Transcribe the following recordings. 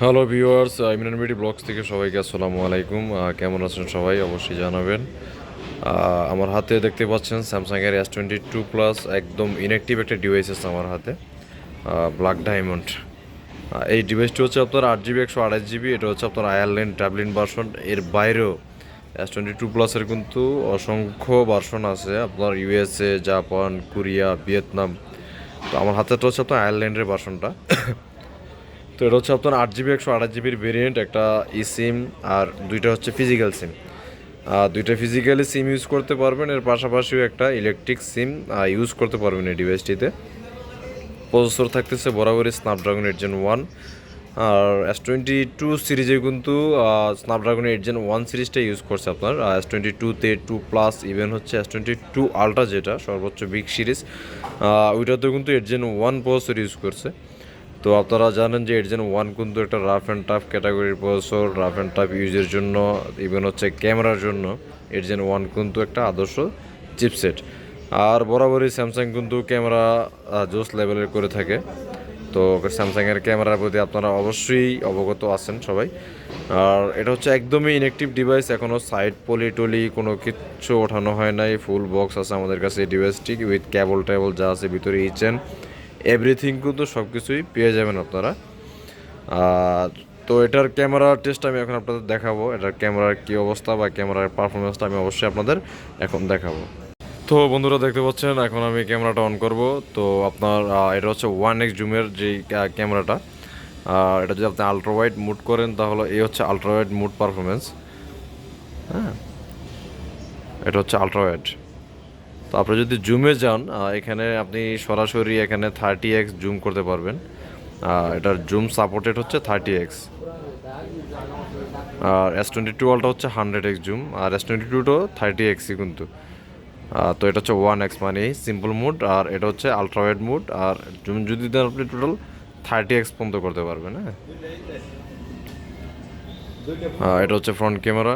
Hello viewers Imran মিডি vlogs থেকে সবাইকে আসসালামু আলাইকুম। কেমন আছেন সবাই? অবশ্যই জানাবেন। আমার হাতে দেখতে পাচ্ছেন স্যামসাংয়ের এস টোয়েন্টি টু প্লাস একদম ইনঅ্যাক্টিভ একটা ডিভাইস আছে আমার হাতে। ব্ল্যাক ডায়মন্ড এই ডিভাইসটি হচ্ছে আপনার আট জিবি একশো আঠাশ জিবি এটা হচ্ছে আপনার আয়ারল্যান্ড ট্যাবলিন ভার্সন এর বাইরেও এস টোয়েন্টি টু প্লাসের কিন্তু অসংখ্য ভার্সন আছে। আপনার ইউএসএ জাপান কোরিয়া ভিয়েতনাম তো আমার হাতেটা হচ্ছে আপনার আয়ারল্যান্ডের ভার্সনটা তো এটা হচ্ছে আপনার আট জিবি একশো আঠাশ জিবির ভেরিয়েন্ট একটা ই সিম আর দুইটা হচ্ছে ফিজিক্যাল সিম দুইটা ফিজিক্যালি সিম ইউজ করতে পারবেন, এর পাশাপাশিও একটা ইলেকট্রিক সিম ইউজ করতে পারবেন এই ডিভাইসটিতে প্রসেসর থাকতেছে বরাবরই স্ন্যাপড্রাগন এইট জেন ওয়ান আর এস টোয়েন্টি টু সিরিজে কিন্তু স্ন্যাপড্রাগন এইট জেন ওয়ান সিরিজটা ইউজ করছে আপনার। এস টোয়েন্টি টুতে টু প্লাস ইভেন হচ্ছে এস টোয়েন্টি টু আলট্রা যেটা, সর্বোচ্চ বিগ সিরিজ ওইটাতেও কিন্তু eight gen one processor use করছে। তো আপনারা জানেন যে এইট জেন ওয়ান কিন্তু একটা রাফ অ্যান্ড টাফ ক্যাটাগরির প্রসেসর রাফ অ্যান্ড টাফ ইউজের জন্য ইভেন হচ্ছে ক্যামেরার জন্য এইট জেন ওয়ান কিন্তু একটা আদর্শ চিপসেট আর বরাবরই স্যামসাং কিন্তু ক্যামেরা জোস লেভেলের করে থাকে। তো স্যামসাংয়ের ক্যামেরার প্রতি আপনারা অবশ্যই অবগত আছেন সবাই। আর এটা হচ্ছে একদমই ইনঅ্যাক্টিভ ডিভাইস এখনও সাইড পলি টলি কোনো কিচ্ছু ওঠানো হয় নাই ফুল বক্স আছে আমাদের কাছে এই ডিভাইসটি উইথ ক্যাবল ট্যাবল যা আছে ভিতরে ইচেন এভরিথিং কিন্তু সব কিছুই পেয়ে যাবেন আপনারা। তো এটার ক্যামেরা টেস্ট আমি এখন আপনাদের দেখাবো। এটার ক্যামেরার কী অবস্থা বা ক্যামেরার পারফরমেন্সটা আমি অবশ্যই আপনাদের এখন দেখাবো। তো বন্ধুরা দেখতে পাচ্ছেন, এখন আমি ক্যামেরাটা অন করব। তো আপনার এটা হচ্ছে ওয়ান এক্স জুমের যে ক্যামেরাটা। আর এটা যদি আপনি আলট্রাওয়াইড মুড করেন, তাহলে এই হচ্ছে আলট্রাওয়াইড মুড পারফরমেন্স হ্যাঁ? এটা হচ্ছে আলট্রা আলট্রাওয়াইড তো আপনি যদি জুমে যান এখানে আপনি সরাসরি এখানে থার্টি এক্স জুম করতে পারবেন। এটার জুম সাপোর্টেড হচ্ছে থার্টি এক্স আর এস টোয়েন্টি টু হচ্ছে হান্ড্রেড এক্স জুম আর এস টোয়েন্টি টুটাও থার্টি এক্সই কিন্তু। তো এটা হচ্ছে ওয়ান এক্স মানে সিম্পল মুড আর এটা হচ্ছে আলট্রাওয়েড মুড আর জুম যদি দেন আপনি টোটাল থার্টি এক্স পর্যন্ত করতে পারবেন হ্যাঁ। এটা হচ্ছে ফ্রন্ট ক্যামেরা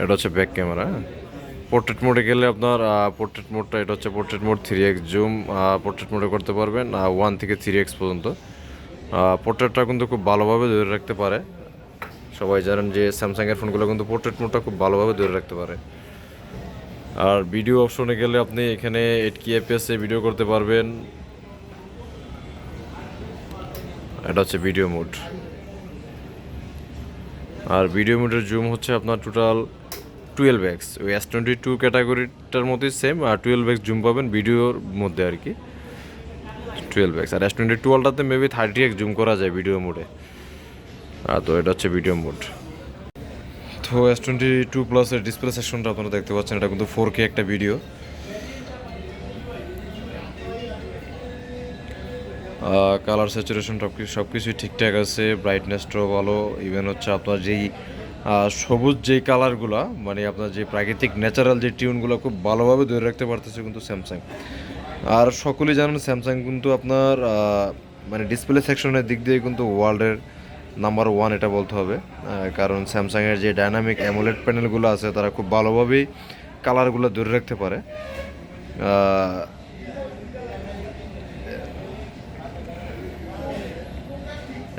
এটা হচ্ছে ব্যাক ক্যামেরা হ্যাঁ। পোর্ট্রেট মোডে গেলে আপনার পোর্ট্রেট মোডটা এটা হচ্ছে portrait mode three X zoom portrait মোডে করতে পারবেন ওয়ান থেকে থ্রি এক্স পর্যন্ত। পোর্ট্রেটটা কিন্তু খুব ভালোভাবে ধরে রাখতে পারে। সবাই জানেন যে স্যামসাংয়ের ফোনগুলো কিন্তু পোর্ট্রেট মোডটা খুব ভালোভাবে ধরে রাখতে পারে। আর ভিডিও অপশনে গেলে আপনি এখানে এইট কি এফপিএসে ভিডিও করতে পারবেন। এটা হচ্ছে ভিডিও মোড আর ভিডিও মোডের জুম হচ্ছে আপনার টোটাল টুয়েলভ এক্স ওই এস টোয়েন্টি টু ক্যাটাগরিটার মতোই সেম আর টুয়েলভ এক্স জুম পাবেন ভিডিওর মধ্যে আর কি। টুয়েলভ এক্স আর এস টোয়েন্টি টুয়েলভটাতে মেবি থার্টি এক্স জুম করা যায় ভিডিও মোডে আর তো এটা হচ্ছে ভিডিও মোড তো এস টোয়েন্টি টু প্লাসের ডিসপ্লে সেকশনটা আপনারা দেখতে পাচ্ছেন, এটা কিন্তু ফোর কে একটা ভিডিও কালার স্যাচুরেশন সব কিছু সব কিছুই ঠিকঠাক আছে ব্রাইটনেসটাও ভালো ইভেন হচ্ছে আপনার যেই সবুজ যে কালারগুলো মানে আপনার যে প্রাকৃতিক ন্যাচারাল যে টিউনগুলো খুব ভালোভাবে ধরে রাখতে পারতেছে কিন্তু স্যামসাং। আর সকলেই জানেন স্যামসাং কিন্তু আপনার মানে ডিসপ্লে সেকশনের দিক দিয়ে কিন্তু ওয়ার্ল্ডের নাম্বার ওয়ান এটা বলতে হবে। কারণ স্যামসাংয়ের যে ডাইনামিক অ্যামোলেড প্যানেলগুলো আছে, তারা খুব ভালোভাবেই কালারগুলো ধরে রাখতে পারে।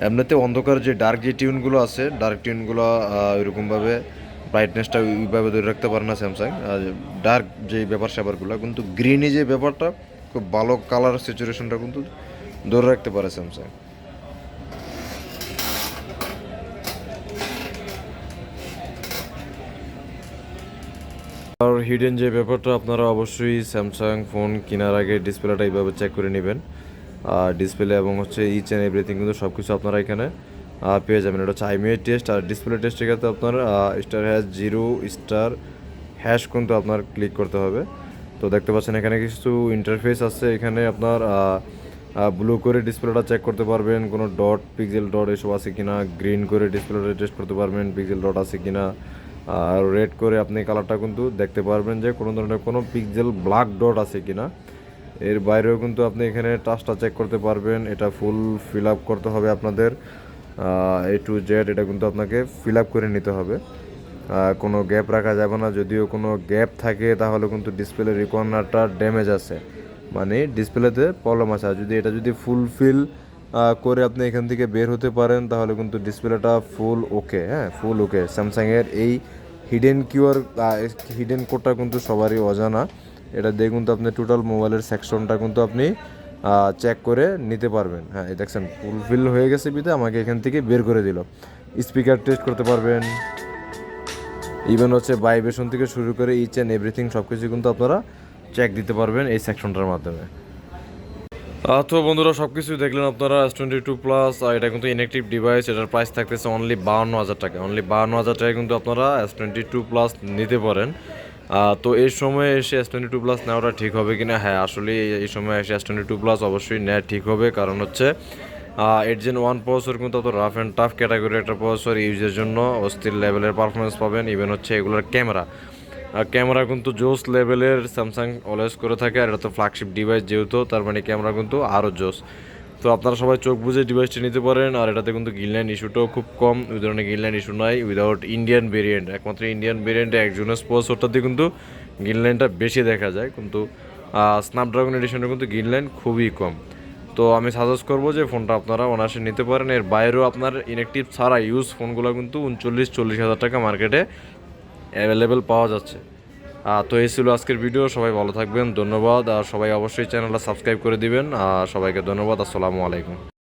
এমনিতে অন্ধকার যে ডার্ক যে টিউনগুলো আছে ডার্ক টিউনগুলো ওইরকমভাবে ব্রাইটনেসটা ওইভাবে ধরে রাখতে পারে না স্যামসাং ডার্ক যে ব্যাপার স্যাপারগুলো, কিন্তু গ্রিনি যে ব্যাপারটা, খুব ভালো কালার সিচুয়েশনটা কিন্তু ধরে রাখতে পারে স্যামসাং আর হিডেন যে ব্যাপারটা, আপনারা অবশ্যই স্যামসাং ফোন কেনার আগে ডিসপ্লেটা এইভাবে চেক করে নেবেন। ডিসপ্লে এবং হচ্ছে ইচ অ্যান্ড এভরিথিং কিন্তু সব কিছু আপনারা এখানে পেয়ে যাবেন। এটা হচ্ছে আইমিআই টেস্ট আর ডিসপ্লে টেস্টের ক্ষেত্রে আপনার star hash zero star hash কিন্তু আপনার ক্লিক করতে হবে। তো দেখতে পাচ্ছেন এখানে কিছু ইন্টারফেস আছে। এখানে আপনার ব্লু করে ডিসপ্লেটা চেক করতে পারবেন। কোনো ডট পিক্সেল ডট এসব আছে কিনা? গ্রিন করে ডিসপ্লেটা টেস্ট করতে পারবেন। পিক্সেল ডট আছে কিনা? আর রেড করে আপনি কালারটা কিন্তু দেখতে পারবেন যে কোনো ধরনের কোনো পিক্সেল ব্ল্যাক ডট আছে কিনা। এর বাইরেও কিন্তু আপনি এখানে টাচটা চেক করতে পারবেন। এটা ফুল ফিল আপ করতে হবে আপনাদের। এ টু জেড এটা কিন্তু আপনাকে ফিল আপ করে নিতে হবে। কোনো গ্যাপ রাখা যাবে না। যদিও কোনো গ্যাপ থাকে তাহলে কিন্তু ডিসপ্লে রিকর্নারটা ড্যামেজ আছে। মানে ডিসপ্লেতে প্রবলেম আছে। আর যদি এটা যদি ফুলফিল আহ, করে আপনি এখান থেকে বের হতে পারেন তাহলে কিন্তু ডিসপ্লেটা ফুল ওকে হ্যাঁ ফুল ওকে স্যামসাংয়ের এই হিডেন কিউআর হিডেন কোডটা কিন্তু সবারই অজানা। এটা দিয়ে কিন্তু আপনি টোটাল মোবাইলের সেকশনটা কিন্তু আপনি চেক করে নিতে পারবেন। হ্যাঁ এই দেখছেন ফুলফিল হয়ে গেছে বিধে আমাকে এখান থেকে বের করে দিল। স্পিকার টেস্ট করতে পারবেন। ইভেন হচ্ছে ভাইব্রেশন থেকে শুরু করে ইচ অ্যান্ড এভরিথিং সব কিছু কিন্তু আপনারা চেক দিতে পারবেন এই সেকশনটার মাধ্যমে। তো বন্ধুরা সব কিছু দেখলেন আপনারা এস টোয়েন্টি টু প্লাস আর এটা কিন্তু ইনেকটিভ ডিভাইস এটার প্রাইস থাকতেছে অনলি বাহান্ন হাজার টাকা। অনলি বাহান্ন হাজার টাকায় কিন্তু আপনারা এস টোয়েন্টি টু প্লাস নিতে পারেন। তো এই সময় এসে এস টোয়েন্টি টু প্লাস নেওয়াটা ঠিক হবে কি না হ্যাঁ আসলে এই সময় এসে এস টোয়েন্টি টু প্লাস অবশ্যই নেওয়া ঠিক হবে। কারণ হচ্ছে এইট জেন ওয়ান প্রসেসর কিন্তু অত রাফ অ্যান্ড টাফ ক্যাটাগরি একটা প্রসেসর ইউজের জন্য অস্থির লেভেলের পারফরমেন্স পাবেন। ইভেন হচ্ছে এগুলোর ক্যামেরা ক্যামেরা কিন্তু জোস লেভেলের স্যামসাং অলওয়েজ করে থাকে। আর এটা তো ফ্ল্যাগশিপ ডিভাইস যেহেতু, তার মানে ক্যামেরা কিন্তু আরও জোস। তো আপনারা সবাই চোখ বুঝে ডিভাইসটি নিতে পারেন, আর এটাতে কিন্তু গ্রিনল্যান্ড ইস্যুটাও খুব কম। ওই ধরনের গ্রিনল্যান্ড ইস্যু নাই উইদাউট ইন্ডিয়ান ভেরিয়েন্ট একমাত্র ইন্ডিয়ান ভেরিয়েন্টে একজনের প্রসেসরটাতে কিন্তু গ্রিনল্যান্ডটা বেশি দেখা যায়, কিন্তু স্ন্যাপড্রাগন এডিশনে কিন্তু গ্রিনল্যান্ড খুবই কম। তো আমি সাজেস্ট করব যে ফোনটা আপনারা অনায়াসে নিতে পারেন। এর বাইরেও আপনার ইনেকটিভ ছাড়া ইউজ ফোনগুলো কিন্তু উনচল্লিশ, চল্লিশ হাজার টাকা মার্কেটে অ্যাভেলেবেল পাওয়া যাচ্ছে। তো এই ছিল আজকের ভিডিও, সবাই ভালো থাকবেন, ধন্যবাদ, আর সবাই অবশ্যই চ্যানেলটা সাবস্ক্রাইব করে দিবেন, আর সবাইকে ধন্যবাদ, আসসালামু আলাইকুম।